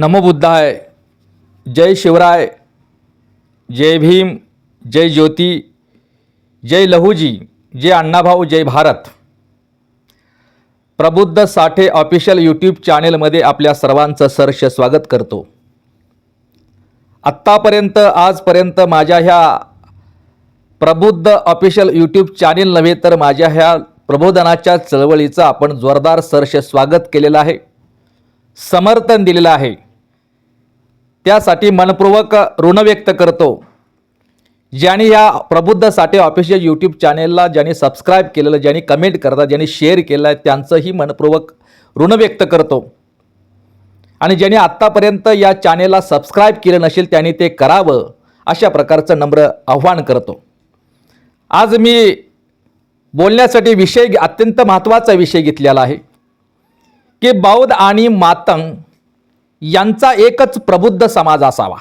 नमो बुद्धाय जय शिवराय जय भीम जय ज्योती जय लहूजी जय अण्णाभाऊ जय भारत. प्रबुद्ध साठे official YouTube चॅनेलमध्ये आपल्या सर्वांचं सरश स्वागत करतो. आत्तापर्यंत आजपर्यंत माझ्या ह्या प्रबुद्ध ऑफिशियल यूट्यूब चॅनेल नव्हे तर माझ्या ह्या प्रबोधनाच्या चळवळीचं आपण जोरदार सरश स्वागत केलेलं आहे. समर्थन दिलेलं आहे. त्यासाठी मनपूर्वक ऋण व्यक्त करतो. ज्यांनी या प्रबुद्ध साठे ऑफिशियल यूट्यूब चॅनेलला ज्यांनी सबस्क्राईब केलेलं ज्यांनी कमेंट करतात ज्यांनी शेअर केलं आहे त्यांचंही मनपूर्वक ऋण व्यक्त करतो. आणि ज्यांनी आत्तापर्यंत या चॅनेलला सबस्क्राईब केलं नसेल त्यांनी ते करावं अशा प्रकारचं नम्र आव्हान करतो. आज मी बोलण्यासाठी विषय अत्यंत महत्त्वाचा विषय घेतलेला आहे की बौद्ध आणि मातंग यांचा एकच प्रबुद्ध समाज असावा.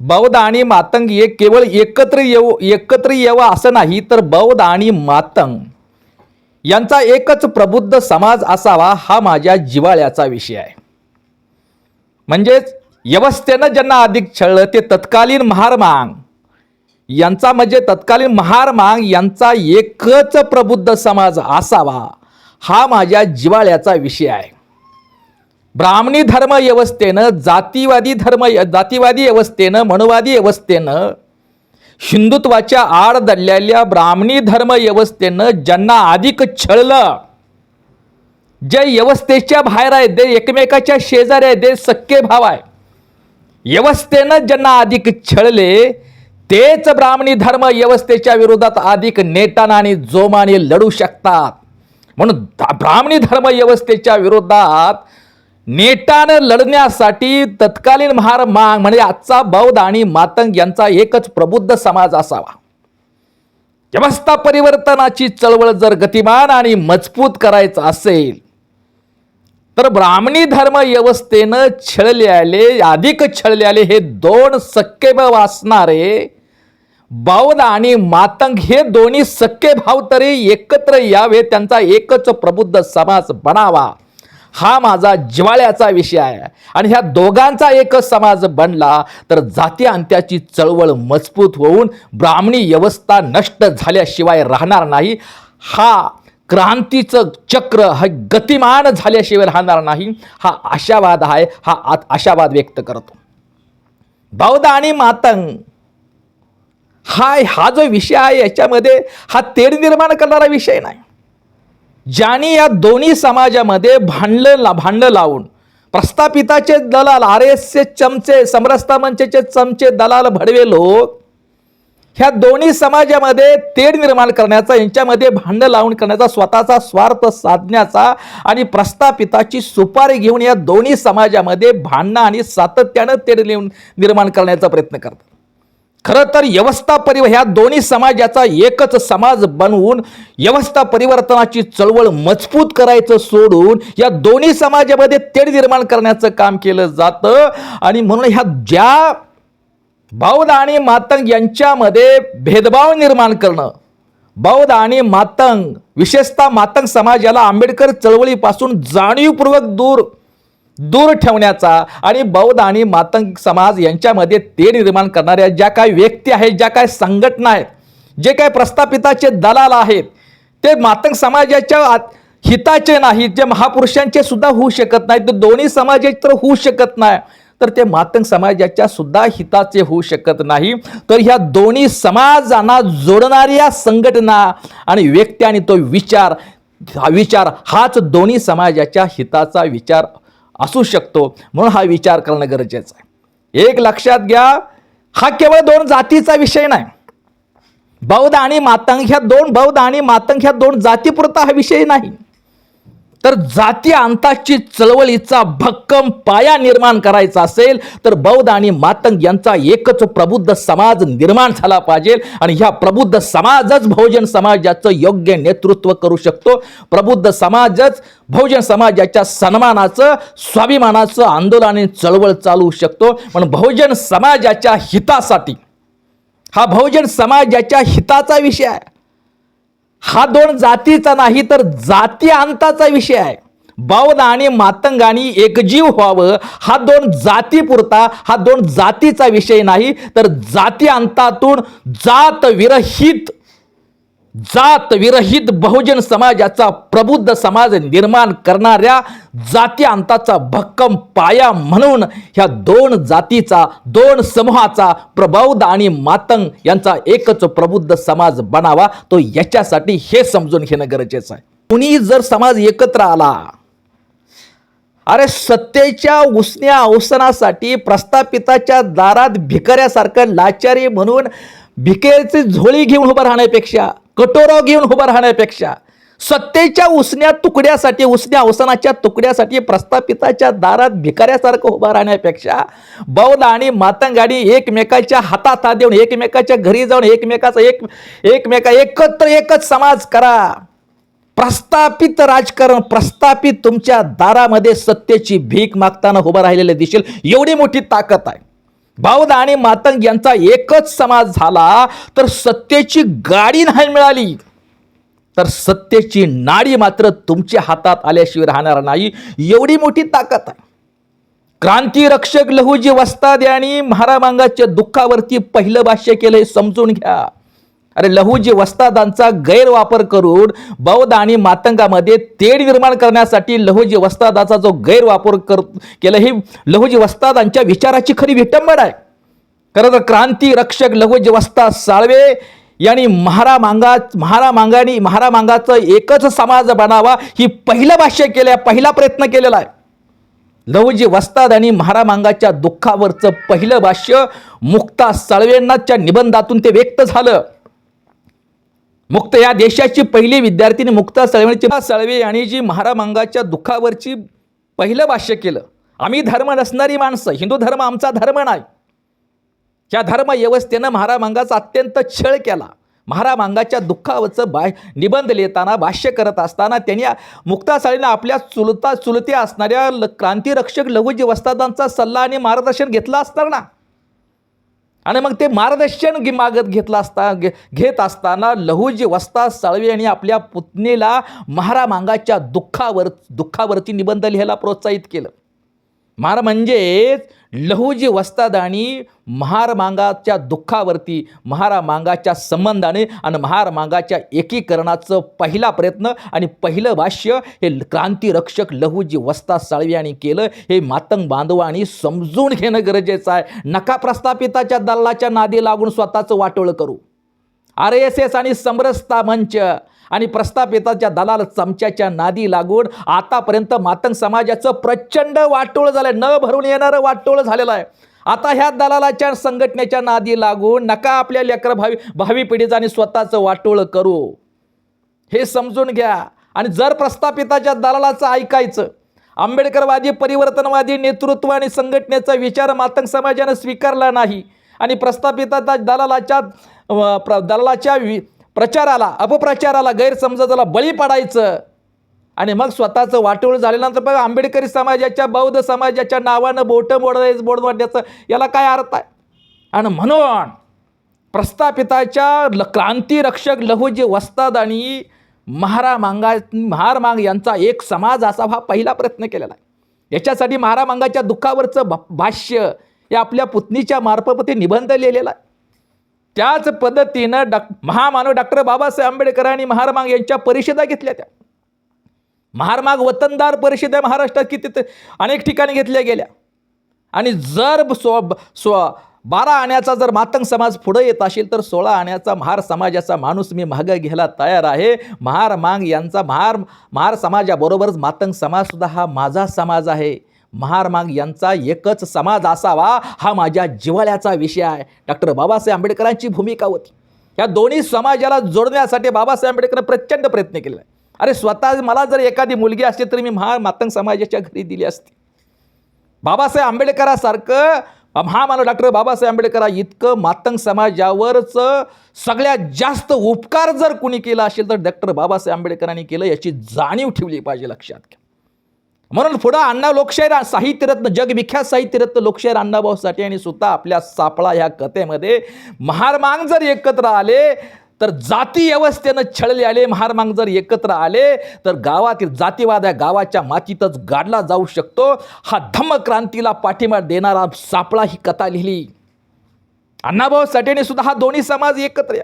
बौद्ध आणि मातंग हे केवळ एकत्र येऊ एकत्र यावं असं नाही तर बौद्ध आणि मातंग यांचा एकच प्रबुद्ध समाज असावा हा माझ्या जिवाळ्याचा विषय आहे. म्हणजेच व्यवस्थेनं ज्यांना अधिक छळलं ते तत्कालीन महारमांग यांचा म्हणजे तत्कालीन महारमांग यांचा एकच प्रबुद्ध समाज असावा हा माझ्या जिवाळ्याचा विषय आहे. ब्राह्मणी धर्म व्यवस्थेनं जातीवादी धर्म जातीवादी व्यवस्थेनं मनुवादी व्यवस्थेनं हिंदुत्वाच्या आड दडलेल्या ब्राह्मणी धर्म व्यवस्थेनं ज्यांना अधिक छळलं जे व्यवस्थेच्या बाहेर आहेत ते एकमेकाच्या शेजारी आहेत ते सख्खे भाव आहे व्यवस्थेनं ज्यांना अधिक छळले तेच ब्राह्मणी धर्म व्यवस्थेच्या विरोधात अधिक नेटानं आणि जोमाने लढू शकतात. म्हणून ब्राह्मणी धर्म व्यवस्थेच्या विरोधात नेटानं लढण्यासाठी तत्कालीन महार मांग म्हणजे आजचा बौद्ध आणि मातंग यांचा एकच प्रबुद्ध समाज असावा. व्यवस्था परिवर्तनाची चळवळ जर गतिमान आणि मजबूत करायचं असेल तर ब्राह्मणी धर्म व्यवस्थेनं छळल्याले अधिक छळल्याले हे दोन सक्के भाव असणारे बौद्ध आणि मातंग हे दोन्ही सक्केभाव भाव तरी एकत्र यावे त्यांचा एकच प्रबुद्ध समाज बनावा. हा माझा जिवाळ्याचा विषय आहे. आणि ह्या दोघांचा एकच समाज बनला तर जाती अंत्याची चळवळ मजबूत होऊन ब्राह्मणी व्यवस्था नष्ट झाल्याशिवाय राहणार नाही. हा क्रांतीचं चक्र हा गतिमान झाल्याशिवाय राहणार नाही. हा आशावाद आहे हा आत आशावाद व्यक्त करतो. बौद्ध आणि मातंग हा हा जो विषय आहे याच्यामध्ये हा तेढ निर्माण करणारा विषय नाही. ज्यांनी या दोन्ही समाजामध्ये भांडलं ला भांडं लावून प्रस्थापिताचे दलाल आर एसचे चमचे समरसता मंचचे चमचे दलाल भडवे लोक ह्या दोन्ही समाजामध्ये तेढ निर्माण करण्याचा यांच्यामध्ये भांडं लावून करण्याचा स्वतःचा स्वार्थ साधण्याचा आणि प्रस्थापिताची सुपारी घेऊन या दोन्ही समाजामध्ये भांडणं आणि सातत्यानं तेढ लिहून निर्माण करण्याचा प्रयत्न करतात. खरं तर व्यवस्था परिव ह्या दोन्ही समाजाचा एकच समाज बनवून व्यवस्था परिवर्तनाची चळवळ मजबूत करायचं सोडून या दोन्ही समाजामध्ये तेढ निर्माण करण्याचं काम केलं जातं. आणि म्हणून ह्या ज्या बौद्ध आणि मातंग यांच्यामध्ये भेदभाव निर्माण करणं बौद्ध आणि मातंग विशेषतः मातंग समाजाला आंबेडकर चळवळीपासून जाणीवपूर्वक दूर दूर ठेवण्याचा आणि बौद्ध आणि मातंग समाज यांच्यामध्ये ते निर्माण करणाऱ्या ज्या काही व्यक्ती आहेत ज्या काही संघटना आहेत जे काही प्रस्थापिताचे दलाल आहेत ते मातंग समाजाच्या हिताचे नाहीत जे महापुरुषांचे सुद्धा होऊ शकत नाहीत ते दोन्ही समाजाचे तर होऊ शकत नाही तर ते मातंग समाजाच्या सुद्धा हिताचे होऊ शकत नाही. तर ह्या दोन्ही समाजांना जोडणाऱ्या संघटना आणि व्यक्ती आणि तो विचार हा विचार हाच दोन्ही समाजाच्या हिताचा विचार असू शकतो. म्हणून हा विचार करणं गरजेचं आहे. एक लक्षात घ्या हा केवळ दोन जातीचा विषय नाही. बौद्ध आणि मातंग ह्या दोन बौद्ध आणि मातंग ह्या दोन जातीपुरता हा विषय नाही. तर जाती अंताची चळवळीचा भक्कम पाया निर्माण करायचा असेल तर बौद्ध आणि मातंग यांचा एकच प्रबुद्ध समाज निर्माण झाला पाहिजे. आणि ह्या प्रबुद्ध समाजच बहुजन समाजाचं योग्य नेतृत्व करू शकतो. प्रबुद्ध समाजच बहुजन समाजाच्या सन्मानाचं स्वाभिमानाचं आंदोलन आणि चळवळ चालवू शकतो. म्हणून बहुजन समाजाच्या हितासाठी हा बहुजन समाजाच्या हिताचा विषय आहे. हा दोन जातीचा नाही तर जाती अंताचा विषय आहे. बौद्ध आणि मातंगानी एकजीव व्हावं हा दोन जातीपुरता हा दोन जातीचा विषय नाही तर जाती अंतातून जात विरहित जात विरहित बहुजन समाजाचा प्रबुद्ध समाज निर्माण करणाऱ्या जाती अंताचा भक्कम पाया म्हणून ह्या दोन जातीचा दोन समूहाचा प्रबौद्ध आणि मातंग यांचा एकच प्रबुद्ध समाज बनावा तो याच्यासाठी हे समजून घेणं गरजेचं आहे. कुणी जर समाज एकत्र आला अरे सत्तेच्या उसण्या अवसनासाठी प्रस्थापिताच्या दारात भिकाऱ्यासारखं लाचारी म्हणून भिकेची झोळी घेऊन उभं राहण्यापेक्षा कटोरा घेऊन उभं राहण्यापेक्षा सत्तेच्या उसण्या तुकड्यासाठी उसण्या अवसनाच्या तुकड्यासाठी प्रस्थापिताच्या दारात भिकाऱ्यासारखं उभं राहण्यापेक्षा बौद्ध आणि मातंगाडी एकमेकाच्या हातात हात देऊन एकमेकाच्या घरी जाऊन एकमेकाचा एक एकमेका एकत्र एकच समाज करा. प्रस्थापित राजकारण प्रस्थापित तुमच्या दारामध्ये सत्तेची भीक मागताना उभं राहिलेले दिसेल. एवढी मोठी ताकद आहे. बौद्ध आणि मातंग यांचा एकच समाज झाला तर सत्तेची गाडी नाही मिळाली. तर सत्तेची नाडी मात्र तुमच्या हातात आल्याशिवाय राहणार नाही. एवढी मोठी ताकद आहे. क्रांती रक्षक लहुजी वस्ताद यांनी महारामांगाच्या दुःखावरती पहिलं भाष्य केलं हे समजून घ्या. अरे लहुजी वस्तादांचा गैरवापर करून बौद्ध आणि मातंगामध्ये तेढ निर्माण करण्यासाठी लहूजी वस्तादाचा जो गैरवापर कर केला ही लहुजी वस्तादांच्या विचाराची खरी विटंबना आहे. खरं तर क्रांती रक्षक लहुजी वस्ताद साळवे यांनी महारा महारामांगा महारामांगानी महारामांगाचं एकच समाज बनावा ही पहिलं भाष्य केलं आहे पहिला प्रयत्न केलेला आहे. लहूजी वस्ताद आणि महारामांगाच्या दुःखावरचं पहिलं भाष्य मुक्ता साळवेंनाच्या निबंधातून ते व्यक्त झालं. मुक्त या देशाची पहिली विद्यार्थिनी मुक्ता सळवेची सळवे आणि जी महारामांगाच्या दुःखावरची पहिलं भाष्य केलं आम्ही धर्म नसणारी माणसं हिंदू धर्म आमचा धर्म नाही. या धर्म व्यवस्थेनं महारामांगाचा अत्यंत छळ केला. महारामांगाच्या दुःखावरचं बा निबंध लिहिताना भाष्य करत असताना त्यांनी मुक्ता साळीनं आपल्या चुलता चुलत्या असणाऱ्या ल क्रांतिरक्षक लघुजी वस्तादांचा सल्ला आणि मार्गदर्शन घेतलं असणार ना? आणि मग ते मार्गदर्शन घे- मागत घेतलं असता घे- घेत असताना लहुजी वस्ता साळवे यांनी आपल्या पुतणीला महारामांगाच्या दुःखावर दुःखावरती निबंध लिहायला प्रोत्साहित केलं. मार म्हणजेच लहूजी वस्तादानी महार मांगाच्या दुःखावरती महारामांगाच्या संबंधाने आणि महार मांगाच्या एकीकरणाचं पहिला प्रयत्न आणि पहिलं भाष्य हे क्रांतिरक्षक लहूजी वस्ता साळव्यांनी केलं हे मातंग बांधवांनी समजून घेणं गरजेचं आहे. नका प्रस्थापिताच्या दल्लाच्या नादी लागून स्वतःचं वाटोळं करू. आर एस एस आणि समरसता मंच आणि प्रस्तापिताच्या दलाल चमच्याच्या नादी लागून आतापर्यंत मातंग समाजाचं प्रचंड वाटोळ झालंय. न भरून येणारं वाटोळ झालेलं आहे. आता ह्या दलालाच्या संघटनेच्या नादी लागून नका आपल्या लेकर भावी भावी पिढीचं आणि स्वतःचं वाटोळ करू. हे समजून घ्या. आणि जर प्रस्थापिताच्या दलालाचं ऐकायचं आंबेडकरवादी परिवर्तनवादी नेतृत्व आणि संघटनेचा विचार मातंग समाजानं स्वीकारला नाही आणि प्रस्थापिताच्या दलालाच्या प्र दलालाच्या वि प्रचाराला अपप्रचाराला गैरसमजाला बळी पडायचं आणि मग स्वतःचं वाटोळ झाल्यानंतर बघा आंबेडकरी समाजाच्या बौद्ध समाजाच्या नावानं बोटं बोडायचं बोर्ड वाटण्याचं याला काय अर्थ आहे? आणि म्हणून प्रस्थापिताच्या ल क्रांतिरक्षक लहुजी वस्ताद आणि महारामांगा महारमांग यांचा एक समाज असा हा पहिला प्रयत्न केलेला आहे. याच्यासाठी महारामांगाच्या दुःखावरचं भाष्य हे आपल्या पुतणीच्या मार्फत ते निबंध लिहिलेला आहे. त्याच पद्धतीनं डॉ महामानव डॉक्टर बाबासाहेब आंबेडकरांनी महारमांग यांच्या परिषदा घेतल्या त्या. महारमाग वतनदार परिषदा महाराष्ट्रात किती अनेक ठिकाणी घेतल्या गेल्या. आणि जर स्व स्व बारा आण्याचा जर मातंग समाज पुढे येत असेल तर सोळा आण्याचा महार समाजाचा माणूस मी मागं घ्यायला तयार आहे. महार मांग यांचा महार महार समाजाबरोबरच मातंग समाजसुद्धा हा माझा समाज आहे. महारमाग यांचा एकच समाज असावा हा माझ्या जिव्हाळ्याचा विषय आहे. डॉक्टर बाबासाहेब आंबेडकरांची भूमिका होती. या दोन्ही समाजाला जोडण्यासाठी बाबासाहेब आंबेडकरांनी प्रचंड प्रयत्न केला आहे अरे स्वतः मला जर एखादी मुलगी असते तरी मी महा मातंग समाजाच्या घरी दिली असती. बाबासाहेब आंबेडकरासारखं महामानव डॉक्टर बाबासाहेब आंबेडकरा इतकं मातंग समाजावरच सगळ्यात जास्त उपकार जर कुणी केला असेल तर डॉक्टर बाबासाहेब आंबेडकरांनी केलं याची जाणीव ठेवली पाहिजे लक्षात घ्या. म्हणून पुढं अण्णा लोकशाहीर साहित्यरत्न जगविख्यात साहित्यरत्न लोकशाहीर अण्णाभाऊ साठे आणि स्वतः आपल्या सापळा ह्या कथेमध्ये महारमांग जर एकत्र आले तर जाती व्यवस्थेनं छळले आले महारमांग जर एकत्र आले तर गावातील जातीवाद या गावाच्या मातीतच गाडला जाऊ शकतो. हा धम्मक्रांतीला पाठिंबा देणारा सापळा ही कथा लिहिली. अण्णाभाऊ साठेने सुद्धा हा दोन्ही समाज एकत्र या.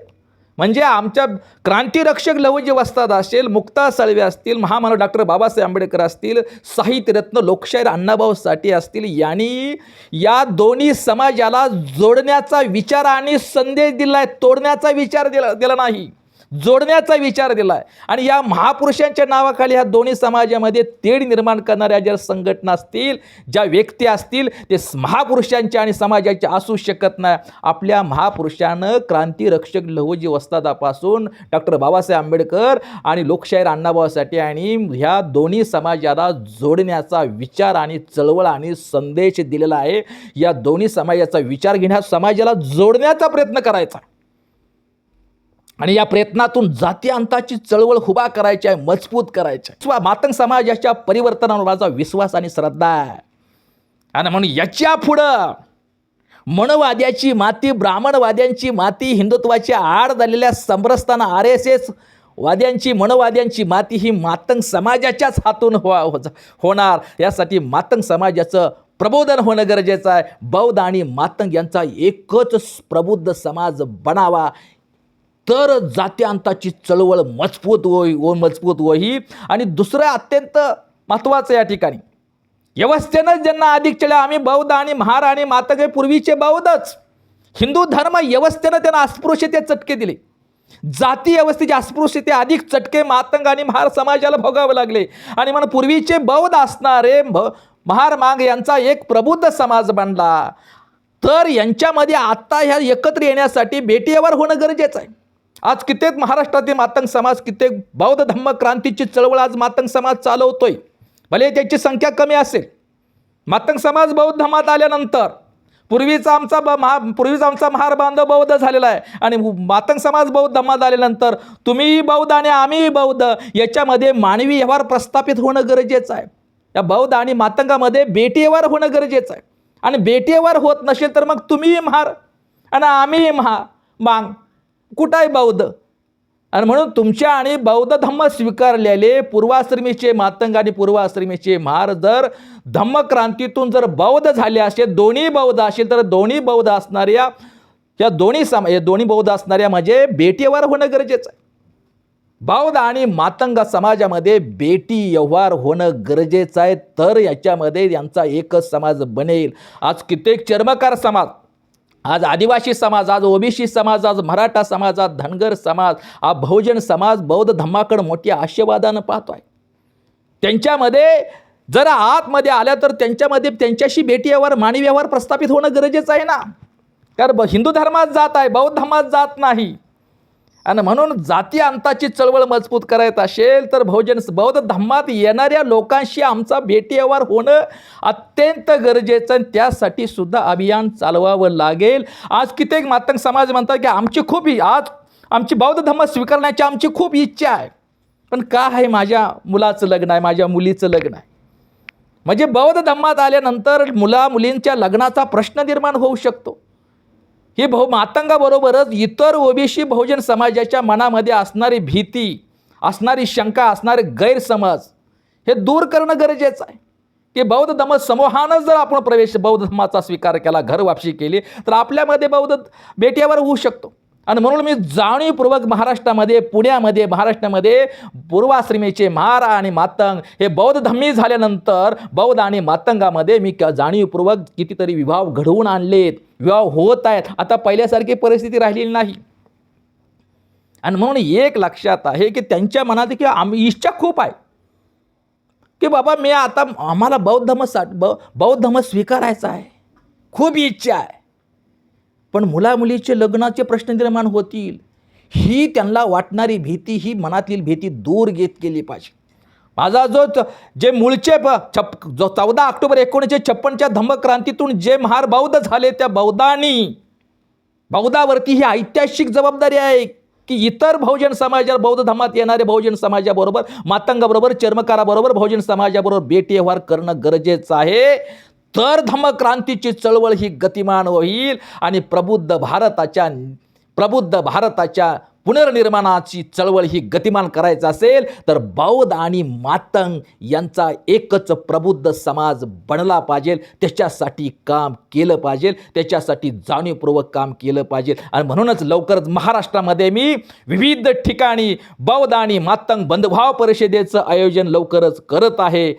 म्हणजे आमच्या क्रांतिरक्षक लवजी वस्ताद असेल मुक्ता साळवे असतील महामानव डॉक्टर बाबासाहेब आंबेडकर असतील साहित्यरत्न लोकशाहीर अण्णाभाऊ साठे असतील यांनी या दोन्ही समाजाला जोडण्याचा विचार आणि संदेश दिला आहे तोडण्याचा विचार दिला दिला नाही. जोडण्याचा विचार दिला आहे आणि या महापुरुषांच्या नावाखाली ह्या दोन्ही समाजामध्ये तेढ निर्माण करणाऱ्या ज्या संघटना असतील ज्या व्यक्ती असतील ते महापुरुषांच्या आणि समाजाच्या असू शकत नाही. आपल्या महापुरुषानं क्रांतिरक्षक लहुजी वस्तादापासून डॉक्टर बाबासाहेब आंबेडकर आणि लोकशाहीर अण्णाभाऊसाठी आणि ह्या दोन्ही समाजाला जोडण्याचा विचार आणि चळवळ आणि संदेश दिलेला आहे. या दोन्ही समाजाचा विचार घेण्या समाजाला जोडण्याचा प्रयत्न करायचा. आणि या प्रयत्नातून जाती अंताची चळवळ उभा करायची आहे मजबूत करायची आहे. मातंग समाजाच्या परिवर्तनावर माझा विश्वास आणि श्रद्धा आहे. आणि म्हणून याच्या पुढं मनवाद्याची माती ब्राह्मणवाद्यांची माती हिंदुत्वाच्या आड झालेल्या समरसताना आर एस एस वाद्यांची मनवाद्यांची माती ही मातंग समाजाच्याच हातून हो, हो होणार. यासाठी मातंग समाजाचं प्रबोधन होणं गरजेचं आहे. बौद्ध आणि मातंग यांचा एकच प्रबुद्ध समाज बनावा. तर जात्यांताची चळवळ मजबूत होई व मजबूत होई. आणि दुसरं अत्यंत महत्त्वाचं या ठिकाणी. व्यवस्थेनंच ज्यांना अधिक चढ्या आम्ही बौद्ध आणि महार आणि मातंग हे पूर्वीचे बौद्धच. हिंदू धर्म व्यवस्थेनं त्यांना अस्पृश्यते चटके दिले. जाती व्यवस्थेचे अस्पृश्यते अधिक चटके मातंग आणि महार समाजाला भोगावे लागले. आणि म्हणून पूर्वीचे बौद्ध असणारे भ महार मांग यांचा एक प्रबुद्ध समाज बनला. तर यांच्यामध्ये आत्ता ह्या एकत्र येण्यासाठी भेटीवर होणं गरजेचं आहे. आज कित्येक महाराष्ट्रातील मातंग समाज कित्येक बौद्ध धम्म क्रांतीची चळवळ आज मातंग समाज चालवतोय. भले त्याची संख्या कमी असेल. मातंग समाज बौद्ध धर्मात आल्यानंतर पूर्वीचा आमचा ब महा पूर्वीचा आमचा महार बांधव बौद्ध झालेला आहे. आणि मातंग समाज बौद्ध धर्मात आल्यानंतर तुम्ही बौद्ध आणि आम्ही बौद्ध याच्यामध्ये मानवी व्यवहार प्रस्थापित होणं गरजेचं आहे. या बौद्ध आणि मातंगामध्ये बेटी व्यवहार होणं गरजेचं आहे. आणि बेटी व्यवहार होत नसेल तर मग तुम्ही महार आणि आम्ही महा मांग. कुठं आहे बौद्ध? आणि म्हणून तुमच्या आणि बौद्ध धम्म स्वीकारलेले पूर्वाश्रमीचे मातंग आणि पूर्वाश्रमीचे महार जर धम्मक्रांतीतून जर बौद्ध झाले असेल दोन्ही बौद्ध असेल तर दोन्ही बौद्ध असणाऱ्या या दोन्ही सम या दोन्ही बौद्ध असणाऱ्या म्हणजे बेटीवर होणं गरजेचं आहे. बौद्ध आणि मातंग समाजामध्ये बेटी व्यवहार होणं गरजेचं आहे तर याच्यामध्ये यांचा एकच समाज बनेल. आज कित्येक चर्मकार समाज आज आदिवासी समाज आज ओबीसी समाज आज मराठा समाज आज धनगर समाज हा बहुजन समाज बौद्ध धम्माकडे मोठ्या आशीर्वादानं पाहतो आहे त्यांच्यामध्ये जर आतमध्ये आल्या तर त्यांच्यामध्ये त्यांच्याशी भेटी व्यवहार मानवी व्यवहार प्रस्थापित होणं गरजेचं आहे ना. कारण ब- हिंदू धर्मात जात आहे बौद्ध धर्मात जात नाही. आणि म्हणून जाती अंताची चळवळ मजबूत करायचं असेल तर बहुजन बौद्ध धम्मात येणाऱ्या लोकांशी आमचा भेटी व्यवहार होणं अत्यंत गरजेचं आणि त्यासाठी सुद्धा अभियान चालवावं लागेल. आज कित्येक मातंग समाज म्हणतात की आमची खूप आज आमची बौद्ध धम्म स्वीकारण्याची आमची खूप इच्छा आहे. पण का आहे माझ्या मुलाचं लग्न आहे माझ्या मुलीचं लग्न आहे? म्हणजे बौद्ध धम्मात आल्यानंतर मुला मुलींच्या लग्नाचा प्रश्न निर्माण होऊ शकतो. ही बहु मातंगाबरोबरच इतर ओबीसी बहुजन समाजाच्या मनामध्ये असणारी भीती असणारी शंका असणारे गैरसमज हे दूर करणं गरजेचं आहे. की बौद्ध धर्म समूहानं जर आपण प्रवेश बौद्ध धर्माचा स्वीकार केला घर वापशी केली तर आपल्यामध्ये बौद्ध बेट्यावर होऊ शकतो. आणि म्हणून मी जाणीवपूर्वक महाराष्ट्रामध्ये पुण्यामध्ये महाराष्ट्रामध्ये पूर्वाश्रमीचे महारा आणि मातंग हे बौद्ध धम्मी झाल्यानंतर बौद्ध आणि मातंगामध्ये मी क- जाणीवपूर्वक कितीतरी विवाह घडवून आणलेत. विवाह होत आहेत. आता पहिल्यासारखी परिस्थिती राहिलेली नाही. आणि म्हणून एक लक्षात आहे की त्यांच्या मनात की आम्ही इच्छा खूप आहे. की बाबा मी आता आम्हाला बौद्ध धर्म सा ब बौद्ध धर्म स्वीकारायचा आहे. खूप इच्छा आहे. पण मुलामुलीचे लग्नाचे प्रश्न निर्माण होतील. ही त्यांना वाटणारी भीती ही मनातील भीती दूर घेत गेली पाहिजे. माझा जो जे मूळचे प छप जो चौदा ऑक्टोबर एकोणीसशे छप्पनच्या धम्मक्रांतीतून जे महार बौद्ध झाले त्या बौद्धांनी बौद्धावरती ही ऐतिहासिक जबाबदारी आहे की इतर बहुजन समाजाला बौद्ध धर्मात येणारे बहुजन समाजाबरोबर मातंगाबरोबर चर्मकाराबरोबर बहुजन समाजाबरोबर बेटी व्यवहार करणं गरजेचं आहे. तर धम्मक्रांतीची चळवळ ही गतिमान होईल आणि प्रबुद्ध भारताच्या प्रबुद्ध भारताच्या पुनर्निर्माणाची चळवळ ही गतिमान करायचं असेल तर बौद्ध आणि मातंग यांचा एकच प्रबुद्ध समाज बनला पाहिजे त्याच्यासाठी काम केलं पाहिजे त्याच्यासाठी जाणीवपूर्वक काम केलं पाहिजे. आणि म्हणूनच लवकरच महाराष्ट्रामध्ये मी विविध ठिकाणी बौद्ध आणि मातंग बंधुभाव परिषदेचं आयोजन लवकरच करत आहे.